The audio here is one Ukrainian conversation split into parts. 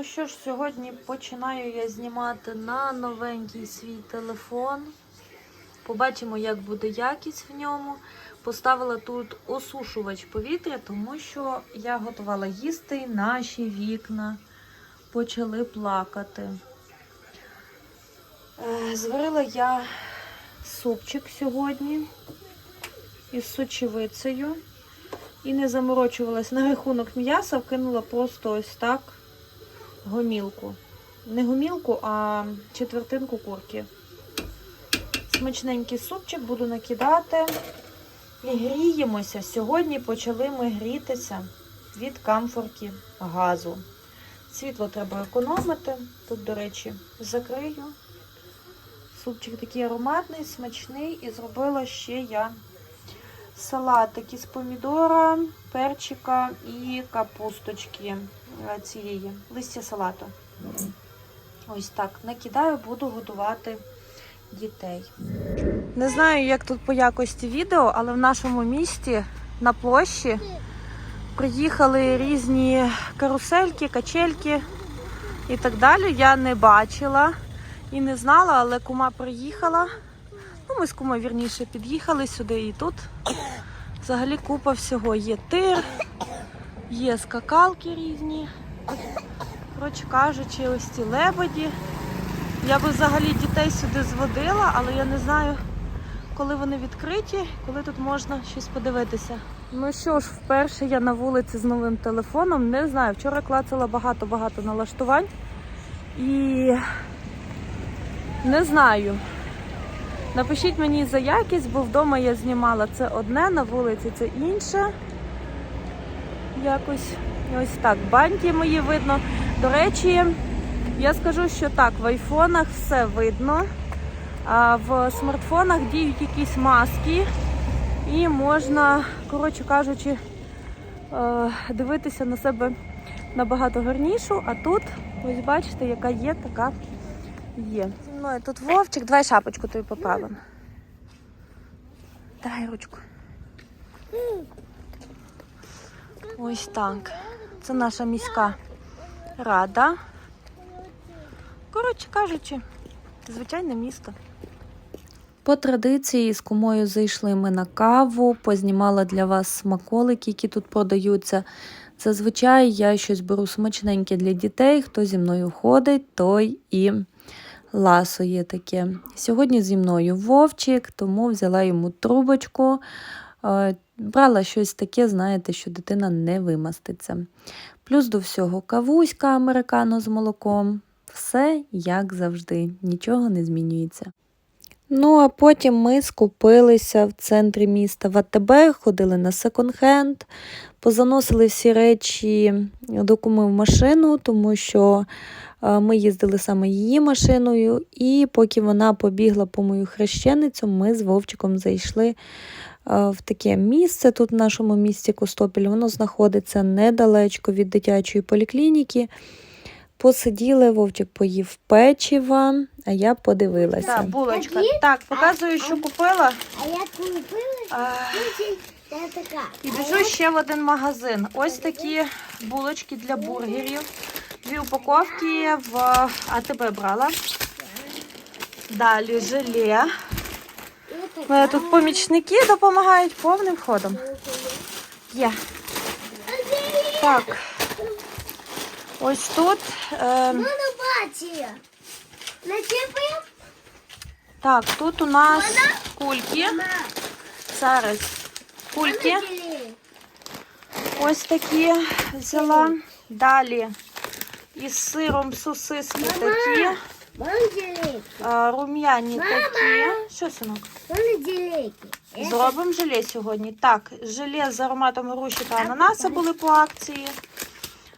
Ну що ж, сьогодні починаю я знімати на новенький свій телефон. Побачимо, як буде якість в ньому. Поставила тут осушувач повітря, тому що я готувала їсти, і наші вікна почали плакати. Е, Зварила я супчик сьогодні із сочевицею. І не заморочувалась на рахунок м'яса, вкинула просто ось так гомілку. Не гомілку, а четвертинку курки. Смачненький супчик буду накидати. І гріємося. Сьогодні почали ми грітися від камфорки газу. Світло треба економити. Тут, до речі, закрию. Супчик такий ароматний, смачний. І зробила ще я салатик із помідора, перчика і капусточки цієї листя салату. Ось так накидаю, буду годувати дітей. Не знаю, як тут по якості відео, але в нашому місті на площі приїхали різні карусельки, качельки і так далі. Я не бачила і не знала, але кума приїхала. Ну, ми з кумою вірніше під'їхали сюди і тут взагалі купа всього. Є тир, є скакалки різні. Коротше кажучи, ось ці лебеді. Я би взагалі дітей сюди зводила, але я не знаю, коли вони відкриті, коли тут можна щось подивитися. Ну що ж, вперше я на вулиці з новим телефоном. Не знаю, вчора клацала багато-багато налаштувань. І не знаю. Напишіть мені за якість, бо вдома я знімала це одне, на вулиці це інше. Якось ось так. Банті мої видно. До речі, я скажу, що так, в айфонах все видно, а в смартфонах діють якісь маски, і можна, коротше кажучи, е, дивитися на себе набагато гарнішу, а тут, ось бачите, яка є, така є. Зі мною тут Вовчик, давай шапочку тобі поправимо. Давай ручку. Ось так. Це наша міська рада. Коротше кажучи, звичайне місто. По традиції з кумою зайшли ми на каву, познімала для вас смаколики, які тут продаються. Зазвичай я щось беру смачненьке для дітей. Хто зі мною ходить, той і ласує таке. Сьогодні зі мною вовчик, тому взяла йому трубочку. Брала щось таке, знаєте, що дитина не вимаститься. Плюс до всього кавуська американо з молоком. Все як завжди, нічого не змінюється. Ну, а потім ми скупилися в центрі міста в АТБ, ходили на секонд-хенд, позаносили всі речі до куми в машину, тому що е, ми їздили саме її машиною, і поки вона побігла по мою хрещеницю, ми з Вовчиком зайшли в таке місце тут в нашому місті Костопіль. Воно знаходиться недалечко від дитячої поліклініки. Посиділи, Вовчик поїв печива, а я подивилася. Так, булочка. Так, показую, що купила. А я купила. І біжу ще в один магазин. Ось такі булочки для бургерів. Дві упаковки в АТБ брала. Далі желе. Мене тут помічники допомагають повним ходом. Є. Так. Ось тут. Е, так, тут у нас кульки. Зараз кульки. Ось такі взяла. Далі із сиром сосиски такі. А, Рум'яні такі. Що, синок? Зробимо желе сьогодні. Так, желе з ароматом груші та ананаса були по акції.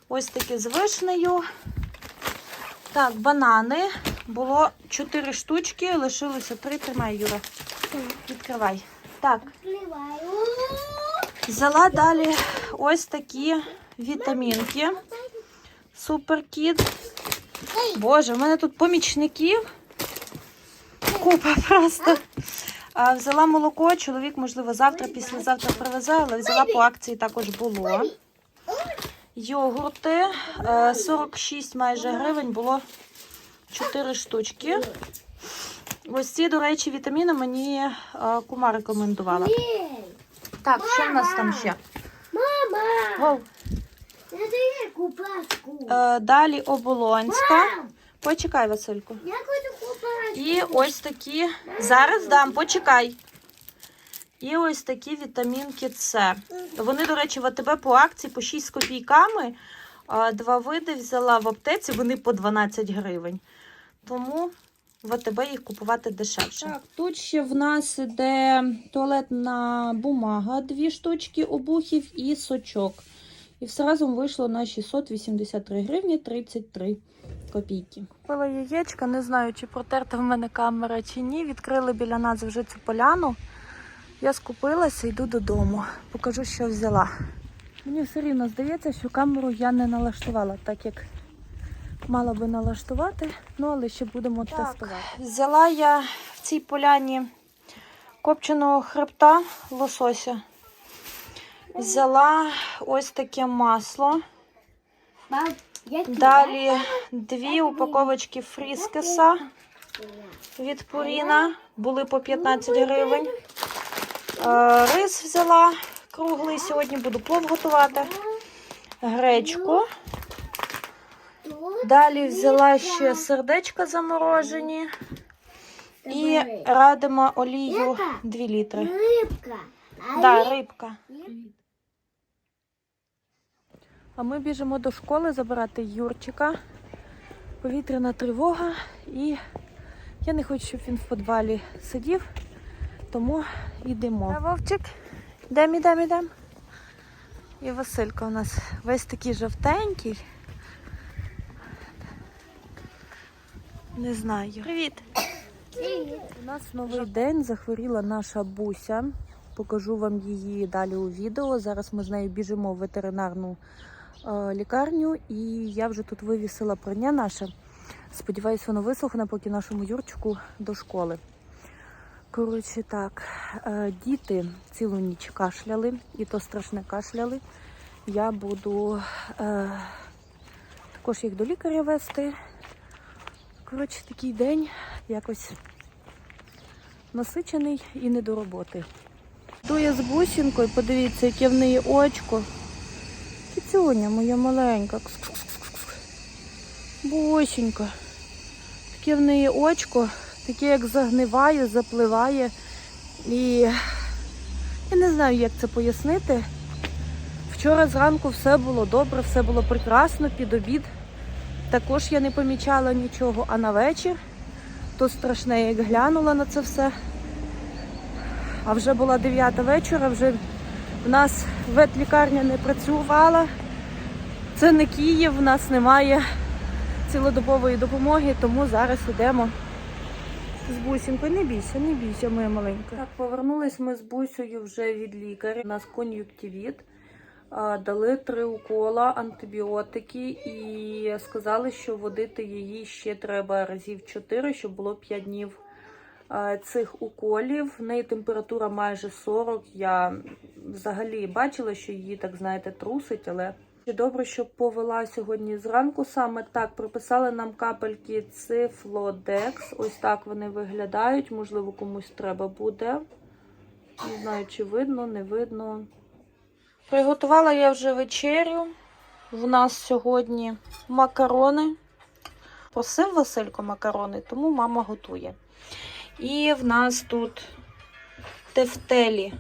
Ось такі з вишнею. Так, банани. Було 4 штучки, лишилося 3. Тримай, Юра. Відкривай. Так, взяла далі ось такі вітамінки. Суперкіт. Боже, в мене тут помічників. Купа просто. А, взяла молоко, чоловік, можливо, завтра, післязавтра привезе, але взяла по акції також було. Йогурти е, 46 майже гривень було 4 штучки. Ось ці, до речі, вітаміни мені е, кума рекомендувала. Так, що в нас там ще? мама, Я купаску. Е, далі оболонська. Мам, Почекай, Васильку. я хочу купаску. І ось такі. Зараз дам, почекай. І ось такі вітамінки С. Вони, до речі, в АТБ по акції по 6 з копійками. Два види взяла в аптеці, вони по 12 гривень. Тому в АТБ їх купувати дешевше. Так, тут ще в нас іде туалетна бумага, дві штучки обухів і сочок. І все разом вийшло на 683 гривні 33 копійки. Купила яєчка, не знаю, чи протерта в мене камера чи ні. Відкрили біля нас вже цю поляну. Я скупилася, йду додому. Покажу, що взяла. Мені все рівно здається, що камеру я не налаштувала, так як мала би налаштувати, ну але ще будемо тестувати. Взяла я в цій поляні копченого хребта лосося. Взяла ось таке масло. Далі дві упаковочки фріскеса від Пуріна. Були по 15 гривень. Е, Рис взяла круглий. Сьогодні буду плов готувати. Гречку. Далі взяла ще сердечка заморожені. І радимо олію 2 літри. рыбка. А Да, рибка. А ми біжимо до школи забирати Юрчика. Повітряна тривога, і я не хочу, щоб він в підвалі сидів, тому йдемо. Вовчик, йдемо, йдемо, йдемо. І Василька у нас весь такий жовтенький. Не знаю. Привіт! Привет. У нас новий день захворіла наша буся. Покажу вам її далі у відео. Зараз ми з нею біжимо в ветеринарну е, лікарню, і я вже тут вивісила прання наше. Сподіваюсь, воно висохне, поки нашому Юрчику до школи. Коротше, так, е, діти цілу ніч кашляли, і то страшне кашляли. Я буду е, також їх до лікаря вести. Коротше, такий день якось насичений і не до роботи. Йду я з бусинкою, подивіться, яке в неї очко. Кіцюня моя маленька. Кс-кс-кс-кс-кс. Таке в неї очко, таке як загниває, запливає. І я не знаю, як це пояснити. Вчора зранку все було добре, все було прекрасно, під обід. Також я не помічала нічого, а на вечір то страшне, як глянула на це все. А вже була 9 вечора, вже в нас ветлікарня не працювала. Це не Київ, в нас немає цілодобової допомоги, тому зараз йдемо з бусінкою. Не бійся, не бійся, моя маленька. Так, повернулись ми з бусею вже від лікаря. У нас кон'юктивіт. Дали три укола, антибіотики і сказали, що водити її ще треба разів 4, щоб було 5 днів цих уколів. В неї температура майже 40. Я взагалі бачила, що її, так знаєте, трусить, але добре, що повела сьогодні зранку. Саме так прописали нам капельки цифлодекс. Ось так вони виглядають. Можливо, комусь треба буде. Не знаю, чи видно, не видно. Приготувала я вже вечерю. В нас сьогодні макарони. Просив Василько макарони, тому мама готує. І в нас тут тефтелі,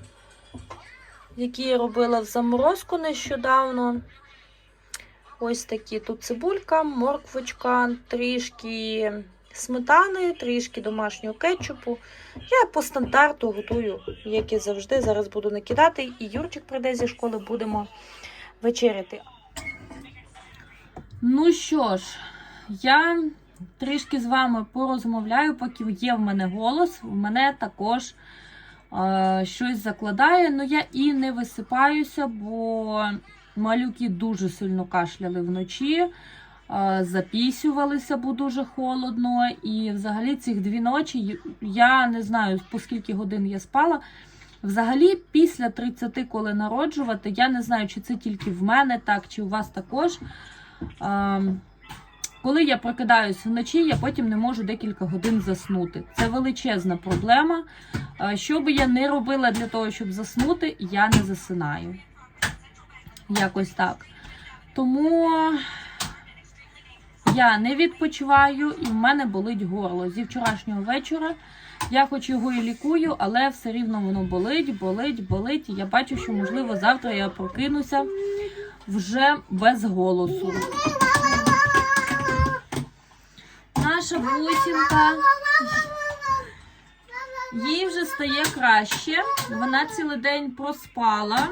які я робила в заморозку нещодавно. Ось такі тут цибулька, морквочка, трішки сметани, трішки домашнього кетчупу. Я по стандарту готую, як і завжди. Зараз буду накидати. І Юрчик прийде зі школи, будемо вечеряти. Ну що ж, я трішки з вами порозмовляю, поки є в мене голос, в мене також е, щось закладає. Ну я і не висипаюся, бо малюки дуже сильно кашляли вночі, е, запісювалися, бо дуже холодно. І взагалі цих дві ночі я не знаю, по скільки годин я спала. Взагалі, після 30, коли народжувати, я не знаю, чи це тільки в мене так, чи у вас також. Ем, коли я прокидаюсь вночі, я потім не можу декілька годин заснути. Це величезна проблема. Е, Що би я не робила для того, щоб заснути, я не засинаю. Якось так. Тому я не відпочиваю і в мене болить горло. Зі вчорашнього вечора я хоч його і лікую, але все рівно воно болить, болить, болить. І я бачу, що, можливо, завтра я прокинуся вже без голосу. Наша бусінка. Їй вже стає краще. Вона цілий день проспала.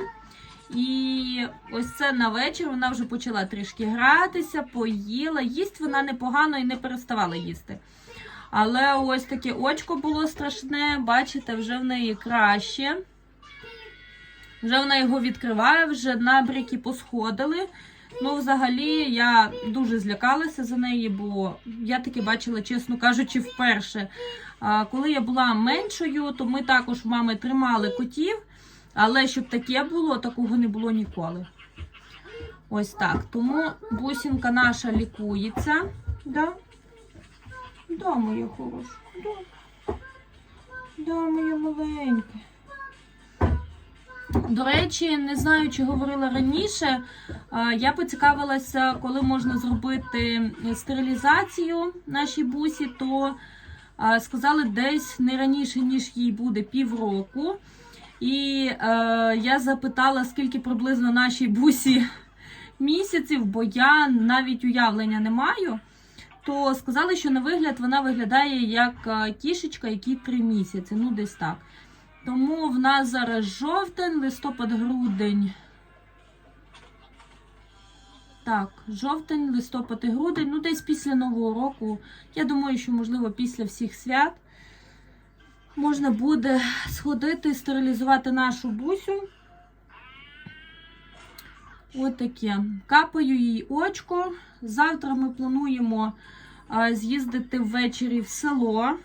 І ось це на вечір вона вже почала трішки гратися, поїла. Їсть вона непогано і не переставала їсти. Але ось таке очко було страшне, бачите, вже в неї краще. Вже вона його відкриває, вже набряки посходили. Ну, взагалі, я дуже злякалася за неї, бо я таки бачила, чесно кажучи, вперше. А, коли я була меншою, то ми також в мами тримали котів, але щоб таке було, такого не було ніколи. Ось так. Тому бусінка наша лікується. Да? Да, моя хороша. Да. Да, моя маленька. До речі, не знаю, чи говорила раніше. Я поцікавилася, коли можна зробити стерилізацію нашій бусі, то сказали десь не раніше, ніж їй буде півроку. І е, я запитала, скільки приблизно нашій бусі місяців, бо я навіть уявлення не маю. То сказали, що на вигляд вона виглядає як е, кішечка, якій три місяці. Ну, десь так. Тому в нас зараз жовтень, листопад, грудень. Так, жовтень, листопад і грудень. Ну, десь після Нового року. Я думаю, що, можливо, після всіх свят можна буде сходити, стерилізувати нашу бусю. Отаке. Капаю їй очко. Завтра ми плануємо з'їздити ввечері в село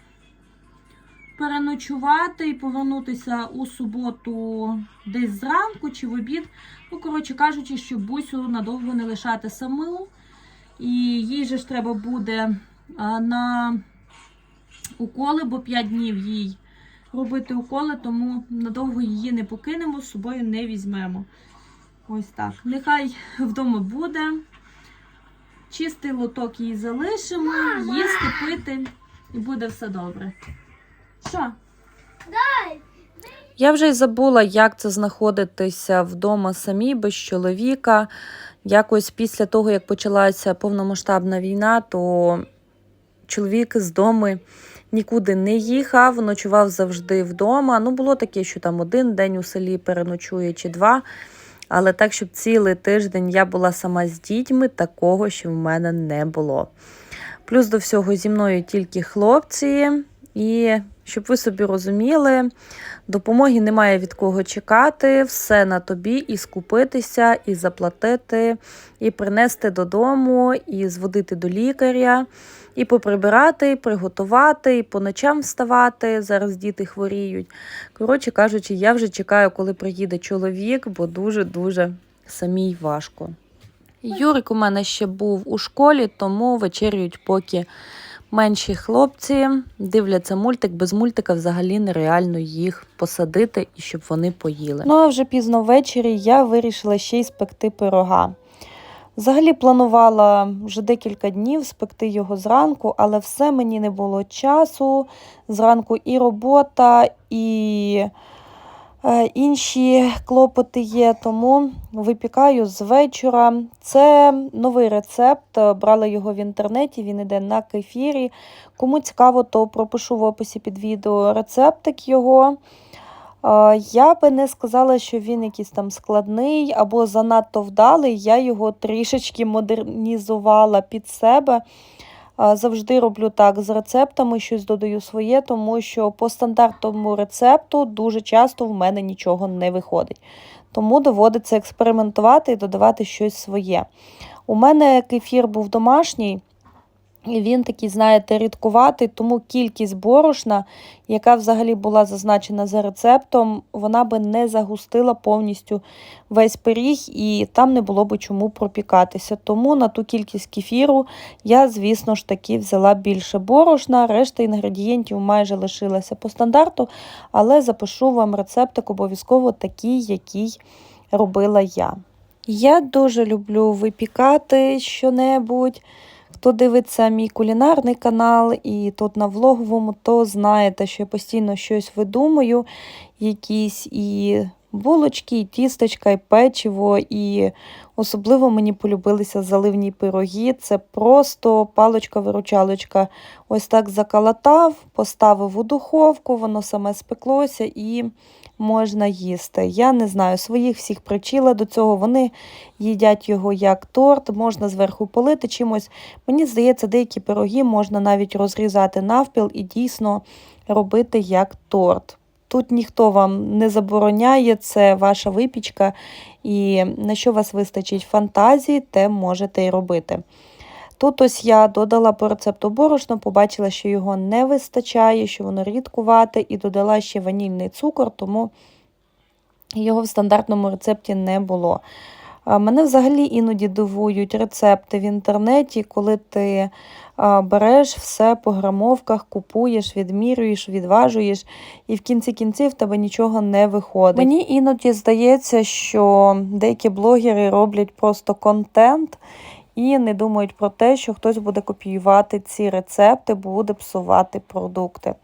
переночувати і повернутися у суботу десь зранку чи в обід. Ну, коротше кажучи, щоб бусю надовго не лишати саму. І їй же ж треба буде на уколи, бо 5 днів їй робити уколи, тому надовго її не покинемо, з собою не візьмемо. Ось так. Нехай вдома буде. Чистий лоток їй залишимо, їсти, пити, і буде все добре. Що? Я вже й забула, як це знаходитися вдома самі без чоловіка. Якось після того, як почалася повномасштабна війна, то чоловік з дому нікуди не їхав, ночував завжди вдома. Ну, було таке, що там один день у селі переночує чи два. Але так, щоб цілий тиждень я була сама з дітьми, такого ще в мене не було. Плюс до всього зі мною тільки хлопці, і щоб ви собі розуміли, допомоги немає від кого чекати, все на тобі і скупитися, і заплатити, і принести додому, і зводити до лікаря, і поприбирати, і приготувати, і по ночам вставати. Зараз діти хворіють. Коротше кажучи, я вже чекаю, коли приїде чоловік, бо дуже-дуже самій важко. Юрик у мене ще був у школі, тому вечерюють поки менші хлопці, дивляться мультик. Без мультика взагалі нереально їх посадити і щоб вони поїли. Ну а вже пізно ввечері я вирішила ще й спекти пирога. Взагалі планувала вже декілька днів спекти його зранку, але все мені не було часу. Зранку і робота, і інші клопоти є, тому випікаю з вечора. Це новий рецепт. Брала його в інтернеті, він іде на кефірі. Кому цікаво, то пропишу в описі під відео рецептик його. Е, Я би не сказала, що він якийсь там складний або занадто вдалий. Я його трішечки модернізувала під себе. Завжди роблю так з рецептами, щось додаю своє, тому що по стандартному рецепту дуже часто в мене нічого не виходить. Тому доводиться експериментувати і додавати щось своє. У мене кефір був домашній. Він такий, знаєте, рідкуватий, тому кількість борошна, яка взагалі була зазначена за рецептом, вона би не загустила повністю весь пиріг, і там не було би чому пропікатися. Тому на ту кількість кефіру я, звісно ж таки, взяла більше борошна. Решта інгредієнтів майже лишилася по стандарту, але запишу вам рецептик обов'язково такий, який робила я. Я дуже люблю випікати щонебудь. Хто дивиться мій кулінарний канал і тут на влоговому, то знаєте, що я постійно щось видумую, якісь і булочки, і тістечка, і печиво, і особливо мені полюбилися заливні пироги. Це просто паличка-виручалочка. Ось так закалатав, поставив у духовку, воно саме спеклося і можна їсти. Я не знаю, своїх всіх привчила до цього. Вони їдять його як торт, можна зверху полити чимось. Мені здається, деякі пироги можна навіть розрізати навпіл і дійсно робити як торт. Тут ніхто вам не забороняє, це ваша випічка, і на що вас вистачить фантазії, те можете й робити. Тут ось я додала по рецепту борошно, побачила, що його не вистачає, що воно рідкувате, і додала ще ванільний цукор, тому його в стандартному рецепті не було. Мене взагалі іноді дивують рецепти в інтернеті, коли ти береш все по грамовках, купуєш, відмірюєш, відважуєш, і в кінці кінців в тебе нічого не виходить. Мені іноді здається, що деякі блогери роблять просто контент і не думають про те, що хтось буде копіювати ці рецепти, буде псувати продукти.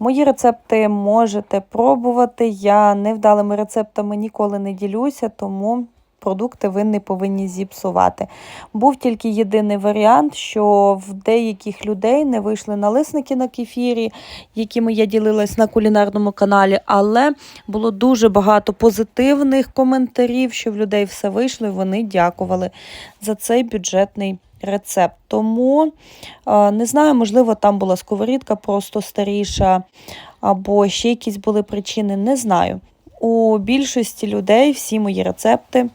Мої рецепти можете пробувати. Я невдалими рецептами ніколи не ділюся, тому продукти ви не повинні зіпсувати. Був тільки єдиний варіант, що в деяких людей не вийшли налисники на кефірі, якими я ділилась на кулінарному каналі, але було дуже багато позитивних коментарів, що в людей все вийшло, і вони дякували за цей бюджетний рецепт. Тому е, не знаю, можливо, там була сковорідка просто старіша, або ще якісь були причини, не знаю. У більшості людей всі мої рецепти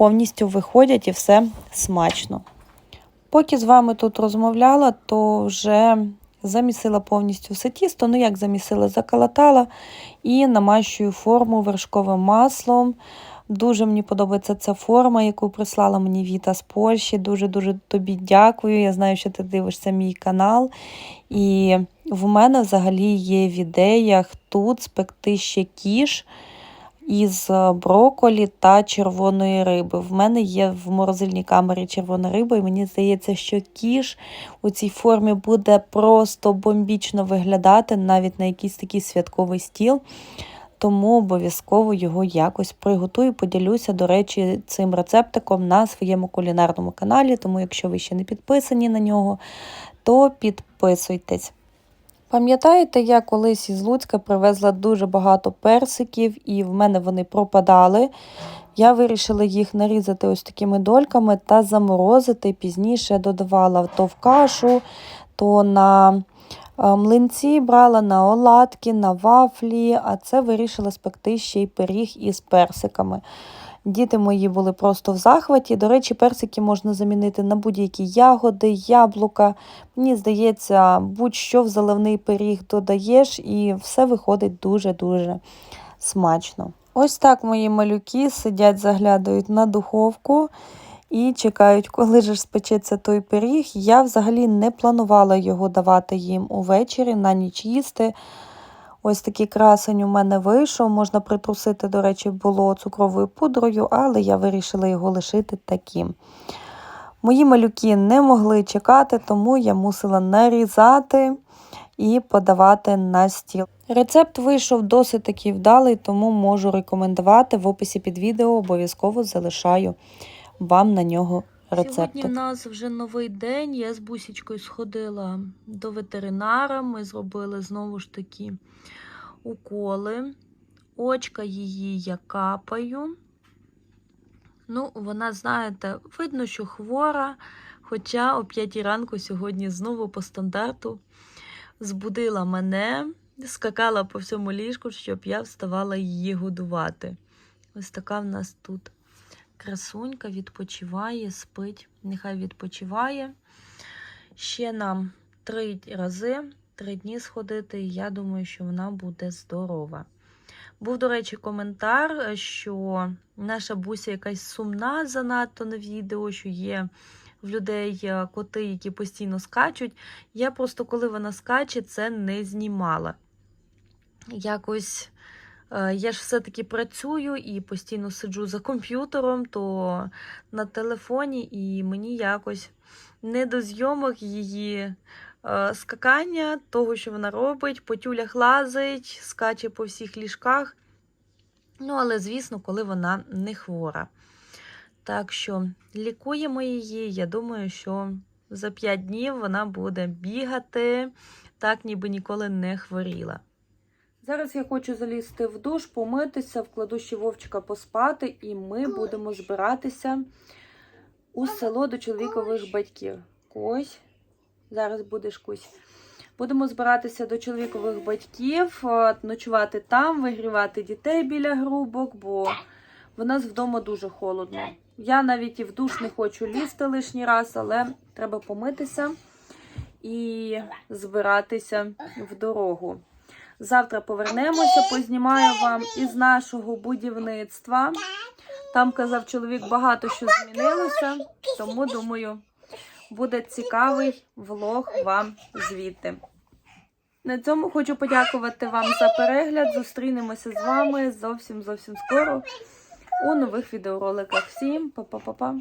повністю виходять і все смачно. Поки з вами тут розмовляла, то вже замісила повністю все тісто. Ну, як замісила, заколотала і намащую форму вершковим маслом. Дуже мені подобається ця форма, яку прислала мені Віта з Польщі. Дуже-дуже тобі дякую. Я знаю, що ти дивишся мій канал. І в мене взагалі є в ідеях тут спекти ще кіш із броколі та червоної риби. В мене є в морозильній камері червона риба, і мені здається, що кіш у цій формі буде просто бомбічно виглядати навіть на якийсь такий святковий стіл. Тому обов'язково його якось приготую. Поділюся, до речі, цим рецептиком на своєму кулінарному каналі. Тому, якщо ви ще не підписані на нього, то підписуйтесь. Пам'ятаєте, я колись із Луцька привезла дуже багато персиків, і в мене вони пропадали. Я вирішила їх нарізати ось такими дольками та заморозити. Пізніше додавала то в кашу, то на е, млинці брала на оладки, на вафлі, а це вирішила спекти ще й пиріг із персиками. Діти мої були просто в захваті. До речі, персики можна замінити на будь-які ягоди, яблука. Мені здається, будь-що в заливний пиріг додаєш, і все виходить дуже-дуже смачно. Ось так мої малюки сидять, заглядають на духовку і чекають, коли ж спечеться той пиріг. Я взагалі не планувала його давати їм увечері на ніч їсти. Ось такий красень у мене вийшов. Можна притрусити, до речі, було цукровою пудрою, але я вирішила його лишити таким. Мої малюки не могли чекати, тому я мусила нарізати і подавати на стіл. Рецепт вийшов досить таки вдалий, тому можу рекомендувати. В описі під відео обов'язково залишаю вам на нього рецепт. Сьогодні в нас вже новий день. Я з бусічкою сходила до ветеринара. Ми зробили знову ж таки уколи. Очка її я капаю. Ну, вона, знаєте, видно, що хвора. Хоча о 5 ранку сьогодні знову по стандарту збудила мене, скакала по всьому ліжку, щоб я вставала її годувати. Ось така в нас тут красунька відпочиває, спить. Нехай відпочиває. Ще нам три рази, три дні сходити, і я думаю, що вона буде здорова. Був, до речі, коментар, що наша буся якась сумна занадто на відео, що є в людей е, коти, які постійно скачуть. Я просто, коли вона скаче, це не знімала. Якось я ж все-таки працюю і постійно сиджу за комп'ютером, то на телефоні, і мені якось не до зйомок її е, скакання, того, що вона робить, по тюлях лазить, скаче по всіх ліжках. Ну, але, звісно, коли вона не хвора. Так що лікуємо її. Я думаю, що за 5 днів вона буде бігати, так ніби ніколи не хворіла. Зараз я хочу залізти в душ, помитися, вкладу ще вовчика поспати, і ми будемо збиратися у село до чоловікових батьків. Кось, зараз будеш кусь. Будемо збиратися до чоловікових батьків, е, ночувати там, вигрівати дітей біля грубок, бо в нас вдома дуже холодно. Я навіть і в душ не хочу лізти лишній раз, але треба помитися і збиратися в дорогу. Завтра повернемося, познімаю вам із нашого будівництва. Там казав чоловік, багато що змінилося, тому думаю, буде цікавий влог вам звідти. На цьому хочу подякувати вам за перегляд. Зустрінемося з вами зовсім зовсім скоро у нових відеороликах. Всім па-па-па-па!